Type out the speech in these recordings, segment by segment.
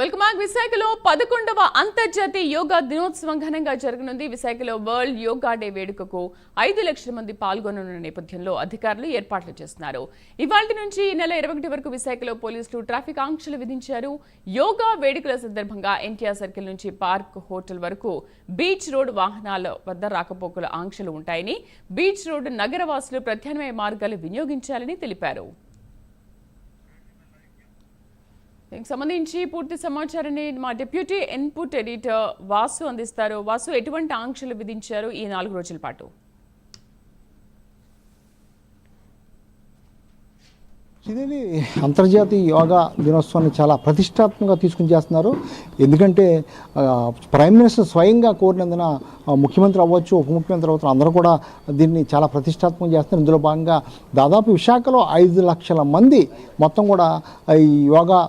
Welcome back. విశాఖలో పదకొండవ అంతర్జాతీయ యోగా దినోత్సవం ఘనంగా జరగనుంది. విశాఖలో వరల్డ్ యోగా డే వేడుకకు ఐదు లక్షల మంది పాల్గొననున్న నేపథ్యంలో అధికారులు ఏర్పాట్లు చేస్తున్నారు. ఇవాళ నుంచి ఈ నెల ఇరవై ఒకటి వరకు విశాఖలో పోలీసులు ట్రాఫిక్ ఆంక్షలు విధించారు. యోగా వేడుకల సందర్భంగా ఎన్టీఆర్ సర్కిల్ నుంచి పార్క్ హోటల్ వరకు బీచ్ రోడ్ వాహనాల వద్ద రాకపోకల ఆంక్షలు ఉంటాయని బీచ్ రోడ్ నగరవాసులు ప్రత్యామ్నాయ మార్గాలు వినియోగించాలని తెలిపారు. దీనికి సంబంధించి పూర్తి సమాచారాన్ని మా డిప్యూటీ ఇన్పుట్ ఎడిటర్ వాసు అందిస్తారు. వాసు ఎటువంటి ఆంక్షలు విధించారు ఈ నాలుగు రోజుల పాటు? ఇది అంతర్జాతీయ యోగా దినోత్సవాన్ని చాలా ప్రతిష్టాత్మకంగా తీసుకుని చేస్తున్నారు. ఎందుకంటే ప్రైమ్ మినిస్టర్ స్వయంగా కోరినందున ముఖ్యమంత్రి అవ్వచ్చు ఉప ముఖ్యమంత్రి అవ్వచ్చు అందరూ కూడా దీన్ని చాలా ప్రతిష్టాత్మకంగా చేస్తున్నారు. ఇందులో భాగంగా దాదాపు విశాఖలో ఐదు లక్షల మంది మొత్తం కూడా ఈ యోగా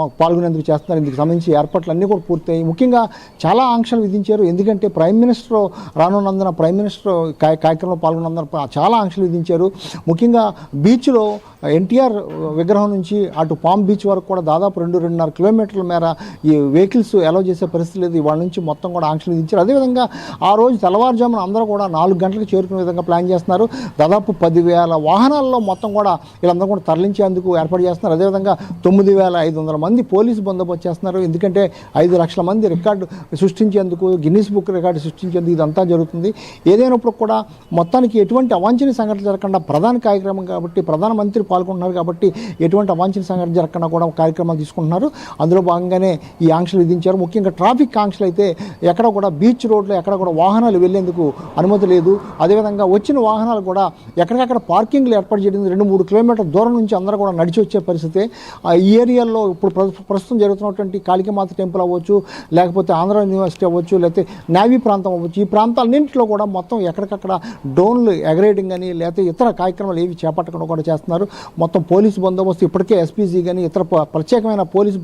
మాకు పాల్గొనేందుకు చేస్తున్నారు. ఇందుకు సంబంధించి ఏర్పాట్లు అన్నీ కూడా పూర్తయ్యాయి. ముఖ్యంగా చాలా ఆంక్షలు విధించారు. ఎందుకంటే ప్రైమ్ మినిస్టర్ రానున్నందున ప్రైమ్ మినిస్టర్ కార్యక్రమంలో పాల్గొన్నందున చాలా ఆంక్షలు విధించారు. ముఖ్యంగా బీచ్లో ఎన్టీఆర్ విగ్రహం నుంచి అటు పామ్ బీచ్ వరకు కూడా దాదాపు రెండు రెండున్నర కిలోమీటర్ల మేర ఈ వెహికల్స్ అలౌ చేసే పరిస్థితి లేదు. ఇవాళ నుంచి మొత్తం కూడా ఆంక్షలు విధించారు. అదేవిధంగా ఆ రోజు తెల్లవారుజామున అందరూ కూడా నాలుగు గంటలకు చేరుకునే విధంగా ప్లాన్ చేస్తున్నారు. దాదాపు పదివేల వాహనాల్లో మొత్తం కూడా వీళ్ళందరూ కూడా తరలించేందుకు ఏర్పాటు చేస్తున్నారు. అదేవిధంగా తొమ్మిది వేల ఐదు వందల మంది పోలీసు బందోబస్తు చేస్తున్నారు. ఎందుకంటే ఐదు లక్షల మంది రికార్డు సృష్టించేందుకు గిన్నీస్ బుక్ రికార్డు సృష్టించేందుకు ఇదంతా జరుగుతుంది. ఏదైనప్పుడు కూడా మొత్తానికి ఎటువంటి అవాంఛనీయ సంఘటన జరగకుండా ప్రధాన కార్యక్రమం కాబట్టి ప్రధానమంత్రి పాల్గొంటున్నారు కాబట్టి ఎటువంటి అవాంఛన సంఘటన జరగకుండా కూడా కార్యక్రమాలు తీసుకుంటున్నారు. అందులో భాగంగానే ఈ ఆంక్షలు విధించారు. ముఖ్యంగా ట్రాఫిక్ ఆంక్షలు అయితే ఎక్కడ కూడా బీచ్ రోడ్లో ఎక్కడ కూడా వాహనాలు వెళ్ళేందుకు అనుమతి లేదు. అదేవిధంగా వచ్చిన వాహనాలు కూడా ఎక్కడికక్కడ పార్కింగ్లు ఏర్పాటు చేయడం రెండు మూడు కిలోమీటర్ల దూరం నుంచి అందరూ కూడా నడిచి వచ్చే పరిస్థితి ఆ, ఈ ఏరియాలో ఇప్పుడు ప్ర- ప్రస్తుతం జరుగుతున్నటువంటి కాళికమాత టెంపుల్ అవ్వచ్చు లేకపోతే ఆంధ్ర యూనివర్సిటీ అవ్వచ్చు లేకపోతే నేవీ ప్రాంతం అవ్వచ్చు ఈ ప్రాంతాలన్నింటిలో కూడా మొత్తం ఎక్కడికక్కడ డ్రోన్లు ఎగరేయడం అని లేకపోతే ఇతర కార్యక్రమాలు ఏవి చేపట్టకుండా కూడా చేస్తున్నారు. మొత్తం పోలీసు బందోబస్తు ఇప్పటికే ఎస్పీజీ కానీ ఇతర ప్రత్యేకమైన పోలీసు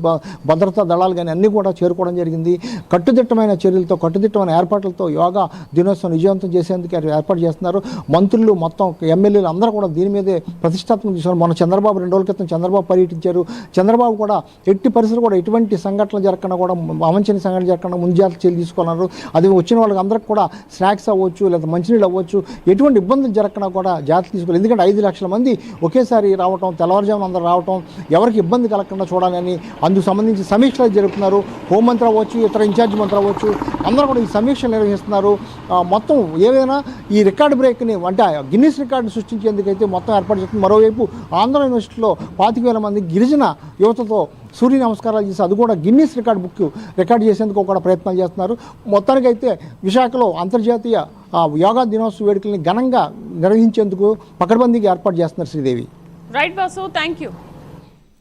భద్రతా దళాలు కానీ అన్నీ కూడా చేరుకోవడం జరిగింది. కట్టుదిట్టమైన చర్యలతో కట్టుదిట్టమైన ఏర్పాట్లతో యోగా దినోత్సవం విజయవంతం చేసేందుకు ఏర్పాటు చేస్తున్నారు. మంత్రులు మొత్తం ఎమ్మెల్యేలు అందరూ కూడా దీని మీదే ప్రతిష్టాత్మకం తీసుకున్నారు. మన చంద్రబాబు రెండు రోజుల క్రితం చంద్రబాబు పర్యటించారు. చంద్రబాబు కూడా ఎట్టి పరిస్థితులు కూడా ఎటువంటి సంఘటనలు జరగకుండా కూడా అవంచని సంఘటన జరగకుండా ముంజాగ్రత్త చర్యలు తీసుకున్నారు. అది వచ్చిన వాళ్ళకి అందరికి కూడా స్నాక్స్ అవ్వచ్చు లేదా మంచినీళ్ళు అవ్వచ్చు ఎటువంటి ఇబ్బందులు జరగకుండా కూడా జాగ్రత్త తీసుకోవాలి. ఎందుకంటే ఐదు లక్షల మంది ఒకేసారి రావటం తెల్లవారుజామున అందరూ రావటం ఎవరికి ఇబ్బంది కలగకుండా చూడాలని అందుకు సంబంధించి సమీక్షలు జరుపుతున్నారు. హోంమంత్రి అవ్వచ్చు ఇతర ఇన్ఛార్జ్ మంత్రి అవ్వచ్చు అందరూ కూడా ఈ సమీక్షలు నిర్వహిస్తున్నారు. మొత్తం ఏదైనా ఈ రికార్డ్ బ్రేక్ని అంటే గిన్నీస్ రికార్డు సృష్టించేందుకైతే మొత్తం ఏర్పాటు చేస్తుంది. మరోవైపు ఆంధ్ర యూనివర్సిటీలో పాతిక వేల మంది గిరిజన యువతతో సూర్య నమస్కారాలు చేసి అది కూడా గిన్నీస్ రికార్డ్ బుక్ రికార్డ్ చేసేందుకు కూడా ప్రయత్నాలు చేస్తున్నారు. మొత్తానికైతే విశాఖలో అంతర్జాతీయ యోగా దినోత్సవ వేడుకల్ని ఘనంగా నిర్వహించేందుకు పకడ్బందీకి ఏర్పాటు చేస్తున్నారు Sridevi. Right, Basu, thank you.